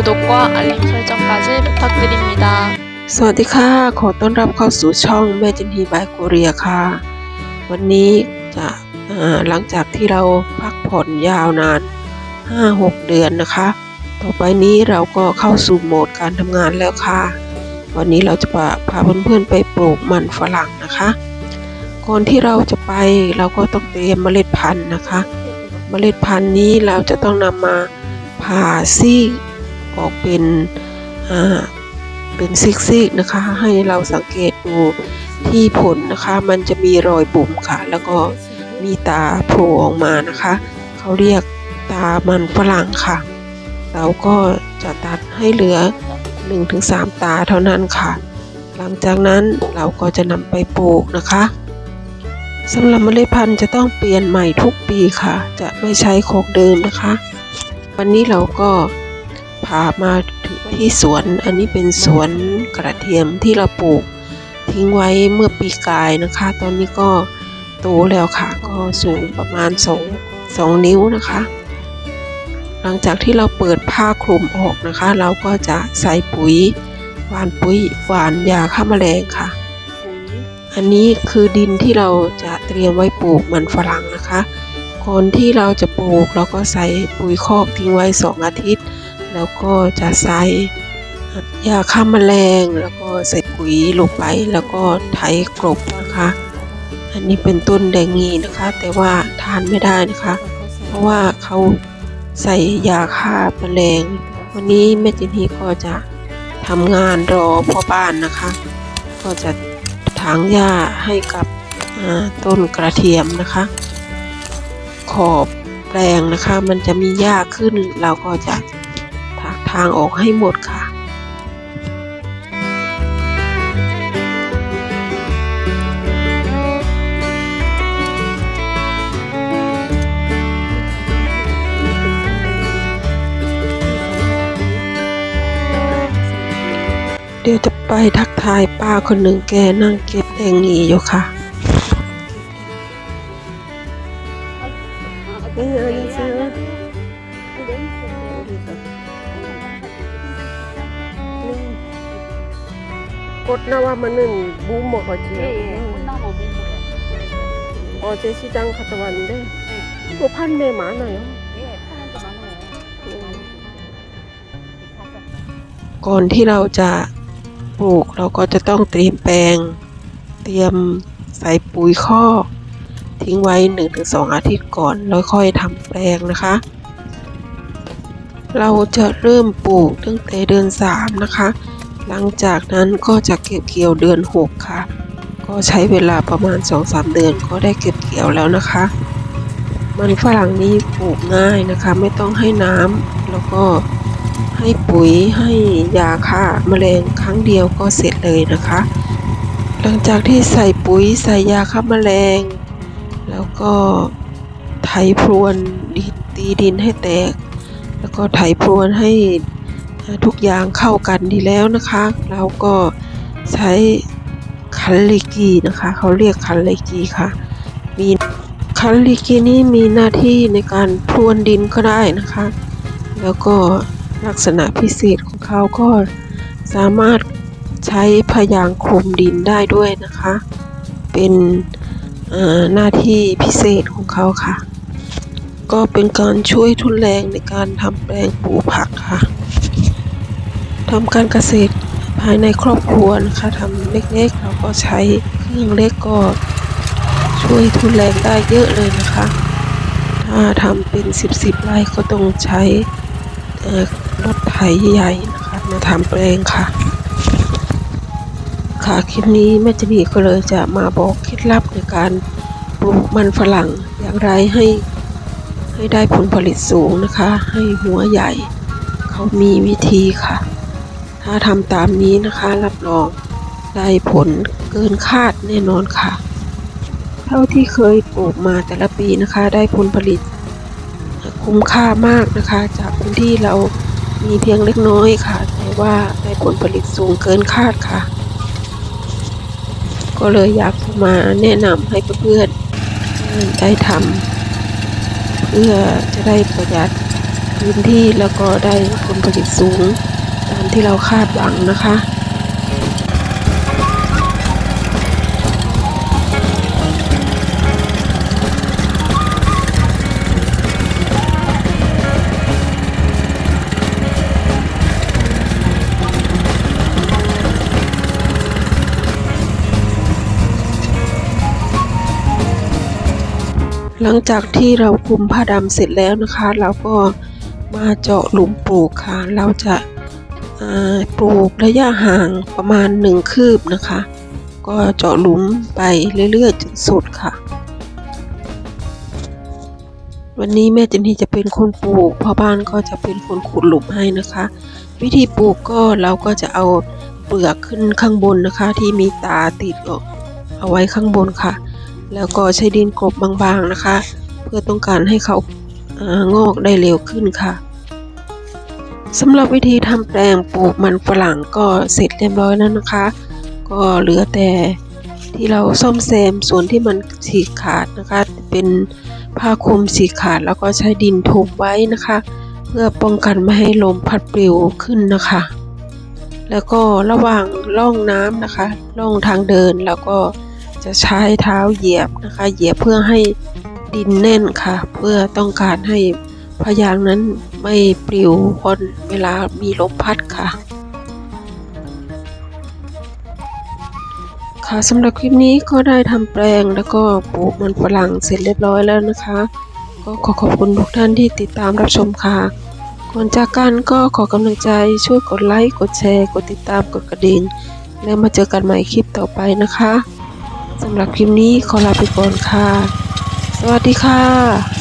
구독과 알림 설정까지 부탁드립니다. สวัสดีค่ะ ขอต้อนรับเข้าสู่ช่องแม่จินทีบายโกเรียค่ะ วันนี้จะเอ่อหลังจากที่เราพักผ่อนยาวนาน 5-6 เดือนนะคะ ต่อไปนี้เราก็เข้าสู่โหมดการทำงานแล้วค่ะ วันนี้เราจะพาพาเพื่อนๆไปปลูกมันฝรั่งนะคะ ก่อนที่เราจะไปเราก็ต้องเตรียมเมล็ดพันธุ์นะคะ เมล็ดพันธุ์นี้เราจะต้องนำมาผ่าซีก ออกเป็นเป็นซิกๆนะคะ ให้เราสังเกตดูที่ผลนะคะ มันจะมีรอยบุ๋มค่ะ แล้วก็มีตาโผล่ออกมานะคะ เขาเรียกตามันฝรั่งค่ะ เราก็จะตัดให้เหลือ 1-3 ตาเท่านั้นค่ะ หลังจากนั้นเราก็จะนำไปปลูกนะคะสำหรับเมล็ดพันธุ์จะต้องเปลี่ยนใหม่ทุกปีค่ะ จะไม่ใช้ของเดิมนะคะ วันนี้เราก็ พามาถึงที่สวน อันนี้เป็นสวนกระเทียมที่เราปลูกทิ้งไว้เมื่อปีกายนะคะ ตอนนี้ก็โตแล้วค่ะ ก็สูงประมาณ2 2นิ้วนะคะ หลังจากที่เราเปิดผ้าคลุมออกนะคะ เราก็จะใส่ปุ๋ยหวานปุ๋ยหวานยาฆ่าแมลงค่ะ อันนี้คือดินที่เราจะเตรียมไว้ปลูกมันฝรั่งนะคะก่อนที่เราจะปลูกเราก็ใส่ปุ๋ยคอกทิ้งไว้ 2 อาทิตย์ แล้วก็จะใส่ยาฆ่าแมลง แล้วก็ใส่ปุ๋ยลงไปแล้วก็ไถกลบนะคะ อันนี้เป็นต้นแดงงีนะคะ แต่ว่าทานไม่ได้นะคะ เพราะว่าเขาใส่ยาฆ่าแมลง วันนี้แม่จินฮีก็จะทำงานรอพ่อบ้านนะคะ ก็จะถางหญ้าให้กับต้นกระเทียมนะคะ ขอบแปลงนะคะ มันจะมีหญ้าขึ้นเราก็จะ ทางออกให้หมดค่ะเดี๋ยวจะไปทักทายป้าคนหนึ่งแกนั่งเก็บแตงหนีอยู่ค่ะนี่อันนี้ซื้อ กดนะว่ามันนึ่งบูมบอกจี 예, 예. 꽃나무 문고요. 어제 시장 갔다 왔는데 또 판매 많아요. 예, 파는 게 많아요. 가서 ก่อนที่เราจะปลูกเราก็จะต้องเตรียมแปลง เตรียมใส่ปุ๋ยคอกทิ้งไว้ 1-2 อาทิตย์ก่อน แล้วค่อยทำแปลงนะคะ เราจะเริ่มปลูกตั้งแต่เดือน 3 นะคะ หลังจากนั้นก็จะเก็บเกี่ยวเดือน 6 ค่ะ ก็ใช้เวลาประมาณ 2-3 เดือนก็ได้เก็บเกี่ยวแล้วนะคะ มันฝรั่งนี้ปลูกง่ายนะคะ ไม่ต้องให้น้ำแล้วก็ให้ปุ๋ยให้ยาฆ่าแมลงครั้งเดียวก็เสร็จเลยนะคะ หลังจากที่ใส่ปุ๋ยใส่ยาฆ่าแมลง แล้วก็ไถพรวนดินตีดินให้แตก แล้วก็ไถพรวนให้ ทุกอย่างเข้ากันดีแล้วนะคะแล้วก็ใช้คันลิกีนะคะ เขาเรียกคันลิกีค่ะ มีคันลิกีนี้มีหน้าที่ในการพรวนดินก็ได้นะคะ แล้วก็ลักษณะพิเศษของเขาก็สามารถใช้พยางคลุมดินได้ด้วยนะคะ เป็นหน้าที่พิเศษของเขาค่ะ ก็เป็นการช่วยทุนแรงในการทำแปลงปลูกผักค่ะ ทำการเกษตรภายในครอบครัวนะคะทำเล็กๆเราก็ใช้เครื่องเล็กก็ช่วยทุนแรงได้เยอะเลยนะคะ ถ้าทำเป็นสิบสิบไร่ก็ต้องใช้รถไถใหญ่นะคะมาทำแปลงค่ะ ค่ะคลิปนี้แม่จะนีก็เลยจะมาบอกเคล็ดลับในการปลูกมันฝรั่งอย่างไรให้ให้ได้ผลผลิตสูงนะคะ ให้หัวใหญ่ เขามีวิธีค่ะ ถ้าทำตามนี้นะคะรับรองได้ผลเกินคาดแน่นอนค่ะ เท่าที่เคยปลูกมาแต่ละปีนะคะ ได้ผลผลิต คุ้มค่ามากนะคะ จากพื้นที่เรามีเพียงเล็กน้อยค่ะ แต่ว่าได้ผลผลิตสูงเกินคาดค่ะ ก็เลยอยากมาแนะนำให้เพื่อนๆได้ทำเพื่อจะได้ประหยัดพื้นที่แล้วก็ได้ผลผลิตสูง ตามที่เราคาดหวังนะคะหลังจากที่เราคุมผ้าดำเสร็จแล้วนะคะ เราก็มาเจาะหลุมปลูกค่ะ เราจะ ปลูกระยะห่างประมาณหนึ่งคืบนะคะ ก็เจาะหลุมไปเรื่อยๆจนสุดค่ะ วันนี้แม่เจนนี่จะเป็นคนปลูกพ่อบ้านก็จะเป็นคนขุดหลุมให้นะคะ วิธีปลูกก็เราก็จะเอาเปลือกขึ้นข้างบนนะคะ ที่มีตาติดออกเอาไว้ข้างบนค่ะ แล้วก็ใช้ดินกลบบางๆนะคะ เพื่อต้องการให้เขาเอ่องอกได้เร็วขึ้นค่ะ สำหรับวิธีทำแปลงปลูกมันฝรั่งก็เสร็จเรียบร้อยแล้วนะคะ ก็เหลือแต่ที่เราซ่อมแซมส่วนที่มันฉีกขาดนะคะ เป็นผ้าคลุมฉีกขาดแล้วก็ใช้ดินทุบไว้นะคะ เพื่อป้องกันไม่ให้ลมพัดปลิวขึ้นนะคะ แล้วก็ระหว่างร่องน้ำนะคะร่องทางเดินแล้วก็จะใช้เท้าเหยียบนะคะ เหยียบเพื่อให้ดินแน่นค่ะ เพื่อต้องการให้ พยางนั้นไม่ปลิวพอนเวลามีลมพัดค่ะ ค่ะสำหรับคลิปนี้ก็ได้ทำแปลงแล้วก็ปลูกมันฝรั่งเสร็จเรียบร้อยแล้วนะคะ ก็ขอขอบคุณทุกท่านที่ติดตามรับชมค่ะก่อนจากกันก็ขอกำลังใจช่วยกดไลค์ กดแชร์ กดติดตามกดกระดิ่งแล้วมาเจอกันใหม่คลิปต่อไปนะคะสำหรับคลิปนี้ขอลาไปก่อนค่ะ สวัสดีค่ะ